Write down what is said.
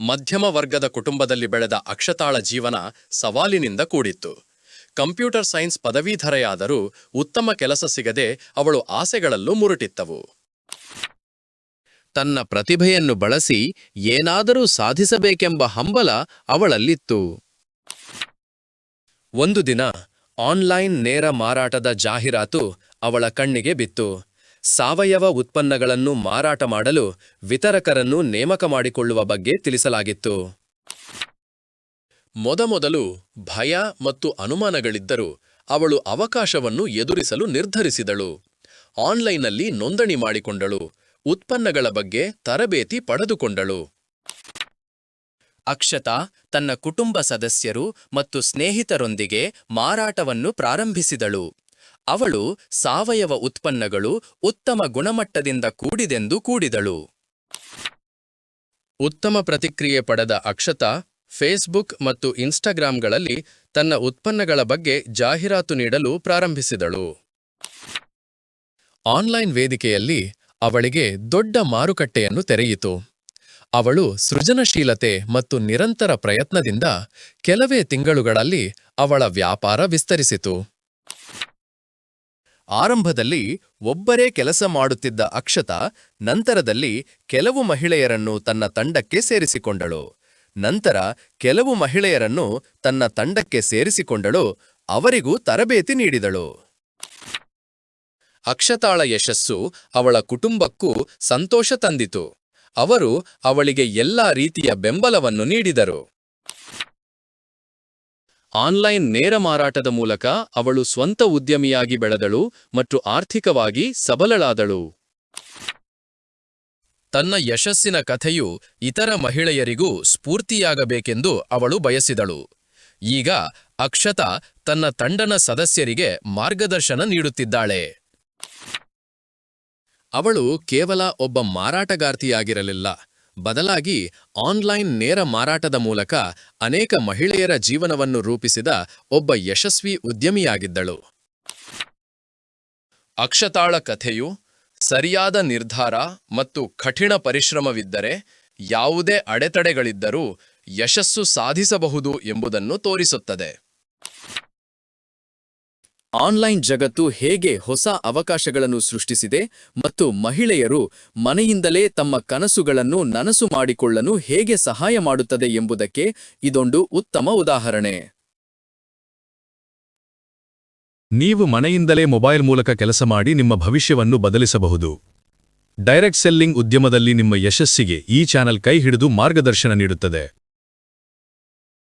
ಮಧ್ಯಮ ವರ್ಗದ ಕುಟುಂಬದಲ್ಲಿ ಬೆಳೆದ ಅಕ್ಷತಾಳ ಜೀವನ ಸವಾಲಿನಿಂದ ಕೂಡಿತ್ತು. ಕಂಪ್ಯೂಟರ್ ಸೈನ್ಸ್ ಪದವೀಧರೆಯಾದರೂ ಉತ್ತಮ ಕೆಲಸ ಸಿಗದೆ ಅವಳು ಆಸೆಗಳಲ್ಲೂ ಮುರುಟಿತ್ತವು. ತನ್ನ ಪ್ರತಿಭೆಯನ್ನು ಬಳಸಿ ಏನಾದರೂ ಸಾಧಿಸಬೇಕೆಂಬ ಹಂಬಲ ಅವಳಲ್ಲಿತ್ತು. ಒಂದು ದಿನ ಆನ್ಲೈನ್ ನೇರ ಮಾರಾಟದ ಜಾಹೀರಾತು ಅವಳ ಕಣ್ಣಿಗೆ ಬಿತ್ತು. ಸಾವಯವ ಉತ್ಪನ್ನಗಳನ್ನು ಮಾರಾಟ ಮಾಡಲು ವಿತರಕರನ್ನು ನೇಮಕ ಮಾಡಿಕೊಳ್ಳುವ ಬಗ್ಗೆ ತಿಳಿಸಲಾಗಿತ್ತು. ಮೊದಮೊದಲು ಭಯ ಮತ್ತು ಅನುಮಾನಗಳಿದ್ದರೂ ಅವಳು ಅವಕಾಶವನ್ನು ಎದುರಿಸಲು ನಿರ್ಧರಿಸಿದಳು. ಆನ್ಲೈನ್ನಲ್ಲಿ ನೋಂದಣಿ ಮಾಡಿಕೊಂಡಳು. ಉತ್ಪನ್ನಗಳ ಬಗ್ಗೆ ತರಬೇತಿ ಪಡೆದುಕೊಂಡಳು. ಅಕ್ಷತಾ ತನ್ನ ಕುಟುಂಬ ಸದಸ್ಯರು ಮತ್ತು ಸ್ನೇಹಿತರೊಂದಿಗೆ ಮಾರಾಟವನ್ನು ಪ್ರಾರಂಭಿಸಿದಳು. ಅವಳು ಸಾವಯವ ಉತ್ಪನ್ನಗಳು ಉತ್ತಮ ಗುಣಮಟ್ಟದಿಂದ ಕೂಡಿದೆಂದು ಕೂಡಿದಳು. ಉತ್ತಮ ಪ್ರತಿಕ್ರಿಯೆ ಪಡೆದ ಅಕ್ಷತಾ ಫೇಸ್ಬುಕ್ ಮತ್ತು ಇನ್ಸ್ಟಾಗ್ರಾಂಗಳಲ್ಲಿ ತನ್ನ ಉತ್ಪನ್ನಗಳ ಬಗ್ಗೆ ಜಾಹೀರಾತು ನೀಡಲು ಪ್ರಾರಂಭಿಸಿದಳು. ಆನ್ಲೈನ್ ವೇದಿಕೆಯಲ್ಲಿ ಅವಳಿಗೆ ದೊಡ್ಡ ಮಾರುಕಟ್ಟೆಯನ್ನು ತೆರೆಯಿತು. ಅವಳು ಸೃಜನಶೀಲತೆ ಮತ್ತು ನಿರಂತರ ಪ್ರಯತ್ನದಿಂದ ಕೆಲವೇ ತಿಂಗಳುಗಳಲ್ಲಿ ಅವಳ ವ್ಯಾಪಾರ ವಿಸ್ತರಿಸಿತು. ಆರಂಭದಲ್ಲಿ ಒಬ್ಬರೇ ಕೆಲಸ ಮಾಡುತ್ತಿದ್ದ ಅಕ್ಷತ ನಂತರದಲ್ಲಿ ಕೆಲವು ಮಹಿಳೆಯರನ್ನು ತನ್ನ ತಂಡಕ್ಕೆ ಸೇರಿಸಿಕೊಂಡಳು. ನಂತರ ಕೆಲವು ಮಹಿಳೆಯರನ್ನು ತನ್ನ ತಂಡಕ್ಕೆ ಸೇರಿಸಿಕೊಂಡಳು, ಅವರಿಗೂ ತರಬೇತಿ ನೀಡಿದಳು. ಅಕ್ಷತಾಳ ಯಶಸ್ಸು ಅವಳ ಕುಟುಂಬಕ್ಕೂ ಸಂತೋಷ ತಂದಿತು. ಅವರು ಅವಳಿಗೆ ಎಲ್ಲಾ ರೀತಿಯ ಬೆಂಬಲವನ್ನು ನೀಡಿದರು. ಆನ್ಲೈನ್ ನೇರ ಮಾರಾಟದ ಮೂಲಕ ಅವಳು ಸ್ವಂತ ಉದ್ಯಮಿಯಾಗಿ ಬೆಳೆದಳು ಮತ್ತು ಆರ್ಥಿಕವಾಗಿ ಸಬಲಳಾದಳು. ತನ್ನ ಯಶಸ್ಸಿನ ಕಥೆಯು ಇತರ ಮಹಿಳೆಯರಿಗೂ ಸ್ಫೂರ್ತಿಯಾಗಬೇಕೆಂದು ಅವಳು ಬಯಸಿದಳು. ಈಗ ಅಕ್ಷತಾ ತನ್ನ ತಂಡನ ಸದಸ್ಯರಿಗೆ ಮಾರ್ಗದರ್ಶನ ನೀಡುತ್ತಿದ್ದಾಳೆ. ಅವಳು ಕೇವಲ ಒಬ್ಬ ಮಾರಾಟಗಾರ್ತಿಯಾಗಿರಲಿಲ್ಲ. ಬದಲಾಗಿ ಆನ್ಲೈನ್ ನೇರ ಮಾರಾಟದ ಮೂಲಕ ಅನೇಕ ಮಹಿಳೆಯರ ಜೀವನವನ್ನು ರೂಪಿಸಿದ ಒಬ್ಬ ಯಶಸ್ವಿ ಉದ್ಯಮಿಯಾಗಿದ್ದಳು. ಅಕ್ಷತಾಳ ಕಥೆಯು ಸರಿಯಾದ ನಿರ್ಧಾರ ಮತ್ತು ಕಠಿಣ ಪರಿಶ್ರಮವಿದ್ದರೆ ಯಾವುದೇ ಅಡೆತಡೆಗಳಿದ್ದರೂ ಯಶಸ್ಸು ಸಾಧಿಸಬಹುದು ಎಂಬುದನ್ನು ತೋರಿಸುತ್ತದೆ. ಆನ್ಲೈನ್ ಜಗತ್ತು ಹೇಗೆ ಹೊಸ ಅವಕಾಶಗಳನ್ನು ಸೃಷ್ಟಿಸಿದೆ ಮತ್ತು ಮಹಿಳೆಯರು ಮನೆಯಿಂದಲೇ ತಮ್ಮ ಕನಸುಗಳನ್ನು ನನಸು ಮಾಡಿಕೊಳ್ಳಲು ಹೇಗೆ ಸಹಾಯ ಮಾಡುತ್ತದೆ ಎಂಬುದಕ್ಕೆ ಇದೊಂದು ಉತ್ತಮ ಉದಾಹರಣೆ. ನೀವು ಮನೆಯಿಂದಲೇ ಮೊಬೈಲ್ ಮೂಲಕ ಕೆಲಸ ಮಾಡಿ ನಿಮ್ಮ ಭವಿಷ್ಯವನ್ನು ಬದಲಿಸಬಹುದು. ಡೈರೆಕ್ಟ್ ಸೆಲ್ಲಿಂಗ್ ಉದ್ಯಮದಲ್ಲಿ ನಿಮ್ಮ ಯಶಸ್ಸಿಗೆ ಈ ಚಾನೆಲ್ ಕೈ ಹಿಡಿದು ಮಾರ್ಗದರ್ಶನ ನೀಡುತ್ತದೆ.